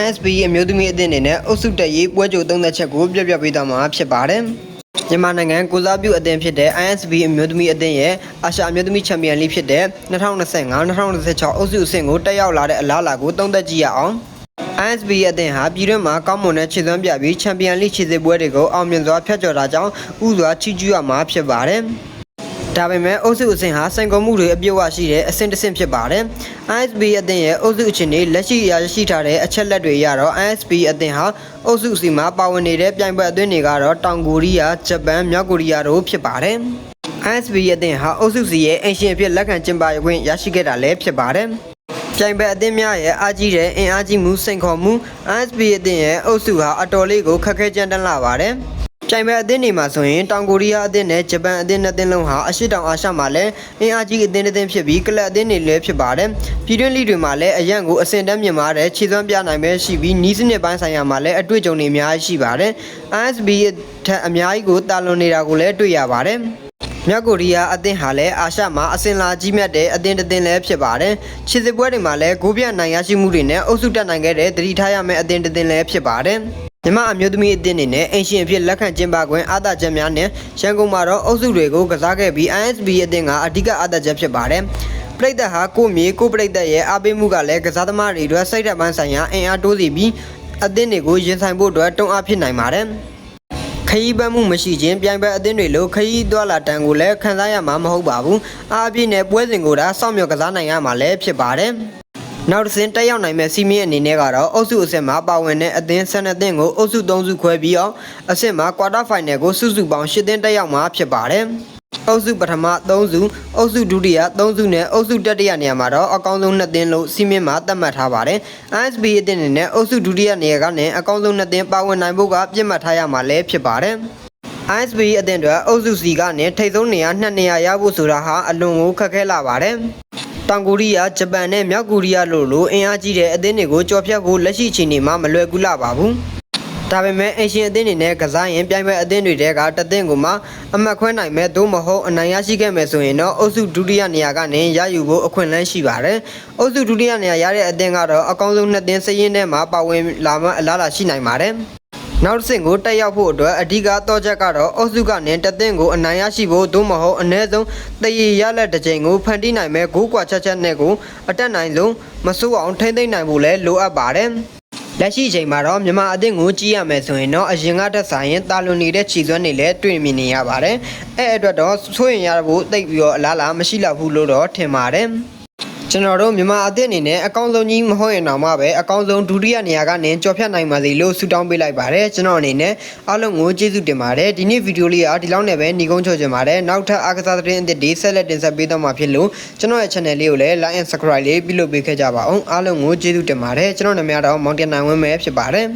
ISP အမျိုးသမီးအသင်းအနေနဲ့အုပ်စုတက်ရေးပွဲကြိုသုံးသက်ချက်ကိုပြပြပေးသွားမှာဖြစ်ပါတယ်မြန်မာနိုင်ငံကိုစားပြုအသင်းဖြစ်တဲ့ ISB အမျိုးသမီးအသင်းရဲ့အာရှအမျိုးသမီးချန်ပီယံလိဖြစ်တဲ့2025-2026အုပ်စုအဆင့်ကိုတက်ရောက်လာတဲ့အလားအလာကိုသုံးသပ်ကြည့်ရအောင် ISB အသင်းဟာပြည်တွင်းမှာကောင်းမွန်တဲ့ခြေစွမ်းပြပြီးချန်ပီယံလိခြေစစ်ပွဲတွေကိုအောင်မြင်စွာဖျက်ချော်တာကြောင့်ဥစွာချီးကျူးရမှာဖြစ်ပါတယ်။ ဒါပေမဲ့အုပ်စုအဆင့်ဟာစိန်ခေါ်မှုတွေအပြည့်အဝရှိတဲ့အဆင့်တစ်ဆင့်ဖြစ်ပါတယ်။ ISB အသင်းရဲ့အုပ်စုအခြေအနေလက်ရှိရရှိထားတဲ့အချက်လက်တွေအရတော့ ISB အသင်းဟာအုပ်စုအစီမှာပါဝင်နေတဲ့ပြိုင်ပွဲအသင်းတွေကတော့တောင်ကိုရီးယား၊ဂျပန်၊မြောက်ကိုရီးယားတို့ဖြစ်ပါတယ်။ ISB အသင်းဟာအုပ်စုစီရဲ့အင်ရှင်အဖြစ်လက်ခံကျင်းပခွင့်ရရှိခဲ့တာလည်းဖြစ်ပါတယ်။ပြိုင်ပွဲအသင်းများရဲ့အားကြီးတဲ့အင်အားကြီးမှုစိန်ခေါ်မှု ISB အသင်းရဲ့အုပ်စုဟာအတော်လေးကိုခက်ခဲကြမ်းတမ်းလာပါတယ်။ ပြိုင်ပွဲအသင်းတွေမှာဆိုရင်တောင်ကိုရီးယားအသင်းနဲ့ဂျပန်အသင်းနှစ်သင်းလုံးဟာအရှိတောင်အာရှမှာလည်းအင်အားကြီးအသင်းတစ်သင်းဖြစ်ပြီးကလပ်အသင်းတွေလည်းဖြစ်ပါတယ်။ပြည်တွင်းလိတွေမှာလည်းအရန်ကိုအဆင့်တန်းမြင့်မားတဲ့ခြေစွမ်းပြနိုင်ပဲရှိပြီးနီးစနစ်ပိုင်းဆိုင်ရာမှာလည်းအတွေ့အကြုံတွေအများကြီးရှိပါတယ်။ ISB ထက်အများကြီးကိုတာလွန်နေတာကိုလည်းတွေ့ရပါတယ်။မြောက်ကိုရီးယားအသင်းဟာလည်းအာရှမှာအစင်လာကြီးမြတ်တဲ့အသင်းတစ်သင်းလည်းဖြစ်ပါတယ်။ခြေစစ်ပွဲတွေမှာလည်းဂိုးပြတ်နိုင်ရရှိမှုတွေနဲ့အုပ်စုတက်နိုင်ခဲ့တဲ့သတိထားရမယ့်အသင်းတစ်သင်းလည်းဖြစ်ပါတယ်။ မြမအမျိုးသမီးအသင်းအနေနဲ့အင်ရှင်အဖြစ်လက်ခံကျင်းပခွင့်အားသာချက်များနဲ့ရန်ကုန်မှာတော့အုပ်စုတွေကိုကစားခဲ့ပြီး ISB အသင်းကအဓိကအားသာချက်ဖြစ်ပါတယ်။ပရိသတ်ဟာကိုယ့်မြေကိုယ့်ပရိသတ်ရဲ့အားပေးမှုကလည်းကစားသမားတွေအတွက်စိတ်ဓာတ်ပိုင်းဆိုင်ရာအင်အားတိုးစီပြီးအသင်းတွေကိုရင်ဆိုင်ဖို့အတွက်တွန်းအားဖြစ်နိုင်ပါတယ်။ခရီးပတ်မှုမရှိခြင်းပြိုင်ပွဲအသင်းတွေလိုခရီးသွားလာတန်းကိုလည်းခံစားရမှာမဟုတ်ပါဘူးအားအပြည့်နဲ့ပွဲစဉ်ကိုဒါစောင့်မျှော်ကစားနိုင်ရမှာလည်းဖြစ်ပါတယ် နောက်တစ်ဆင့်တက်ရောက်နိုင်မဲ့စီမင်းအနေနဲ့ကတော့အုပ်စုအဆင့်မှာပါဝင်တဲ့အသင်း12သင်းကိုအုပ်စု3စုခွဲပြီးအောင်အဆင့်မှာကွာတာဖိုင်နယ်ကိုစုစုပေါင်း10သင်းတက်ရောက်မှာဖြစ်ပါတယ်အုပ်စုပထမ3စုအုပ်စုဒုတိယ3စုနဲ့အုပ်စုတတိယနေရာမှာတော့အကောင်းဆုံး2သင်းလို့စီမင်းမှာသတ်မှတ်ထားပါတယ် ISB အသင်းအနေနဲ့အုပ်စုဒုတိယနေရာကနေအကောင်းဆုံး2သင်းပါဝင်နိုင်ဖို့ကပြစ်မှတ်ထားရမှာလည်းဖြစ်ပါတယ် ISB အသင်းတွေအုပ်စုစီကနေထိပ်ဆုံးနေရာနှစ်နေရာရဖို့ဆိုတာဟာအလွန်ကိုခက်ခဲလာပါတယ်။ တောင်ကိုရီးယားဂျပန်နဲ့မြောက်ကိုရီးယားလိုလိုအင်အားကြီးတဲ့အသင်းတွေကိုကြော်ဖြတ်ဖို့လက်ရှိအချိန်ဒီမှာမလွယ်ကူလာပါဘူး။ဒါပေမဲ့အရှင်အသင်းတွေနဲ့ကစားရင်ပြိုင်ပွဲအသင်းတွေတဲကတသင်းကိုမှအမှတ်ခွဲနိုင်မဲ့သို့မဟုတ်အနိုင်ရရှိခဲ့မယ်ဆိုရင်တော့အုပ်စုဒုတိယနေရာကနေရယူဖို့အခွင့်အလမ်းရှိပါတယ်။အုပ်စုဒုတိယနေရာရတဲ့အသင်းကတော့အကောင်းဆုံးနှစ်သင်းစရင်ထဲမှာပါဝင်လာမှအလားအလာရှိနိုင်ပါတယ်။ နောက်တစ်ဆင့်ကိုတက်ရောက်ဖို့အတွက်အဓိကတော့ချက်ကတော့အုပ်စုကနေတသင်းကိုအနိုင်ရရှိဖို့သို့မဟုတ်အ ਨੇ ဆုံးတရေရလက်တစ်ချိန်ကိုဖန်တီးနိုင်မဲ့ဂိုးကွာချက်ချက်နဲ့ကိုအတက်နိုင်ဆုံးမစိုးအောင်ထိမ့်သိမ့်နိုင်ဖို့လည်းလိုအပ်ပါတယ်။လက်ရှိအချိန်မှာတော့မြန်မာအသင်းကိုကြည့်ရမယ်ဆိုရင်တော့အရင်ကတက်ဆိုင်ရင်တာလွန်နေတဲ့ခြေစွမ်းတွေလည်းတွေ့မြင်နေရပါတယ်။အဲ့အတွက်တော့ဆိုရင်ရဖို့တိတ်ပြီးတော့အလားလာမရှိတော့ဘူးလို့တော့ထင်ပါတယ်။ ကျွန်တော်တို့မြန်မာအသင်းအနေနဲ့အကောင်းဆုံးကြီးမဟုတ်ရင်တောင်မှပဲအကောင်းဆုံးဒုတိယနေရာကနေကြော်ဖြတ်နိုင်ပါစေလို့ဆုတောင်းပေးလိုက်ပါတယ်ကျွန်တော်အနေနဲ့အားလုံးကိုကျေးဇူးတင်ပါတယ်ဒီနေ့ဗီဒီယိုလေးကဒီလောက်နဲ့ပဲညီကုန်းချောချင်ပါတယ်နောက်ထပ်အားကစားသတင်းအသစ်တွေဆက်လက်တင်ဆက်ပေးသွားမှာဖြစ်လို့ကျွန်တော်ရဲ့ channel လေးကိုလည်း like and subscribe လေးပြုလုပ်ပေးခဲ့ကြပါအောင်အားလုံးကိုကျေးဇူးတင်ပါတယ်ကျွန်တော်နာမည်ကတော့မောင်တင်နိုင်ဝင်းပဲဖြစ်ပါတယ်